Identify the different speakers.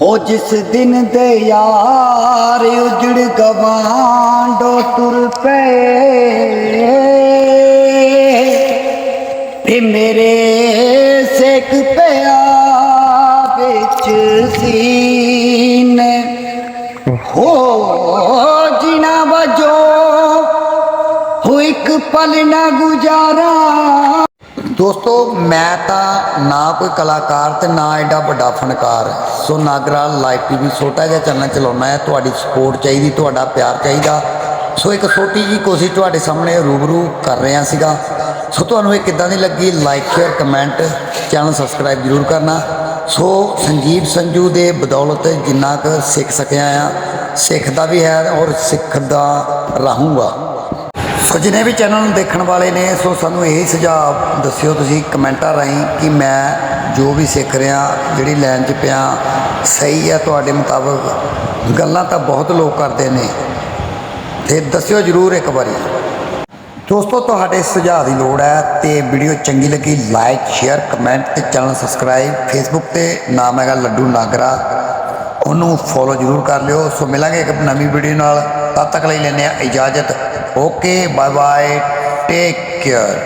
Speaker 1: ਉਹ ਜਿਸ ਦਿਨ ਦੇ ਯਾਰ ਉਜੜ ਗਵਾਂਡੋ ਤੁਰ ਪਏ। ਤੇ ਮੇਰੇ ਸਿੱਖ ਪਿਆ ਵਿੱਚ ਸੀਨ। ਹੋ ਜਿਨਾ ਵਜੋ ਹੋ ਇੱਕ ਪਲ ਨਾ ਗੁਜ਼ਾਰਾ। ਦੋਸਤੋ, ਮੈਂ ਤਾਂ ਨਾ ਕੋਈ ਕਲਾਕਾਰ ਤੇ ਨਾ ਐਡਾ ਵੱਡਾ ਫਨਕਾਰ। ਸੋ ਨਾਗਰਾ ਲਾਈਵ ਟੀਵੀ ਛੋਟਾ ਜਿਹਾ ਚੈਨਲ ਚਲਾਉਣਾ ਹੈ। ਤੁਹਾਡੀ ਸਪੋਰਟ ਚਾਹੀਦੀ, ਤੁਹਾਡਾ ਪਿਆਰ ਚਾਹੀਦਾ। ਸੋ ਇੱਕ ਛੋਟੀ ਜੀ ਕੋਸ਼ਿਸ਼ ਤੁਹਾਡੇ ਸਾਹਮਣੇ ਰੂਬਰੂ ਕਰ ਰਿਹਾ ਸੀਗਾ। ਸੋ ਤੁਹਾਨੂੰ ਇਹ ਕਿੱਦਾਂ ਦੀ ਲੱਗੀ? Like share comment channel subscribe ਜ਼ਰੂਰ ਕਰਨਾ। ਸੋ ਸੰਜੀਵ ਸੰਜੂ ਦੇ ਬਦੌਲਤ ਜਿੰਨਾ ਕੁ ਸਿੱਖ ਸਕਿਆ ਆ ਸਿੱਖਦਾ ਵੀ ਹੈ ਔਰ ਸਿੱਖਦਾ ਰਹੂੰਗਾ। ਸੋ ਜਿਹਨੇ ਵੀ ਚੈਨਲ ਨੂੰ ਦੇਖਣ ਵਾਲੇ ਨੇ, ਸੋ ਸਾਨੂੰ ਇਹ ਸੁਝਾਅ ਦੱਸਿਓ ਤੁਸੀਂ ਕਮੈਂਟਾਂ ਰਾਹੀਂ ਕਿ ਮੈਂ ਜੋ ਵੀ ਸਿੱਖ ਰਿਹਾ, ਜਿਹੜੀ ਲਾਈਨ 'ਚ ਪਿਆ, ਸਹੀ ਹੈ ਤੁਹਾਡੇ ਮੁਤਾਬਕ? ਗੱਲਾਂ ਤਾਂ ਬਹੁਤ ਲੋਕ ਕਰਦੇ ਨੇ। ਤੇ ਦੱਸਿਓ ਜਰੂਰ ਇੱਕ ਵਾਰੀ। ਦੋਸਤੋ, ਤੁਹਾਡੇ ਸੁਝਾਅ ਦੀ ਲੋੜ ਹੈ ਤੇ ਵੀਡੀਓ ਚੰਗੀ ਲੱਗੀ, ਲਾਈਕ, ਸ਼ੇਅਰ, ਕਮੈਂਟ ਤੇ ਚੈਨਲ ਸਬਸਕ੍ਰਾਈਬ। ਫੇਸਬੁੱਕ ਤੇ ਨਾਮ ਹੈਗਾ ਲੱਡੂ ਨਾਗਰਾ। ਉਹਨੂੰ ਫੋਲੋ ਜਰੂਰ ਕਰ ਲਿਓ। ਸੋ ਮਿਲਾਂਗੇ ਇੱਕ ਨਵੀਂ ਵੀਡੀਓ ਨਾਲ। ਤਦ ਤੱਕ ਲਈ ਲੈਂਦੇ ਆ ਇਜਾਜ਼ਤ। Okay bye bye take care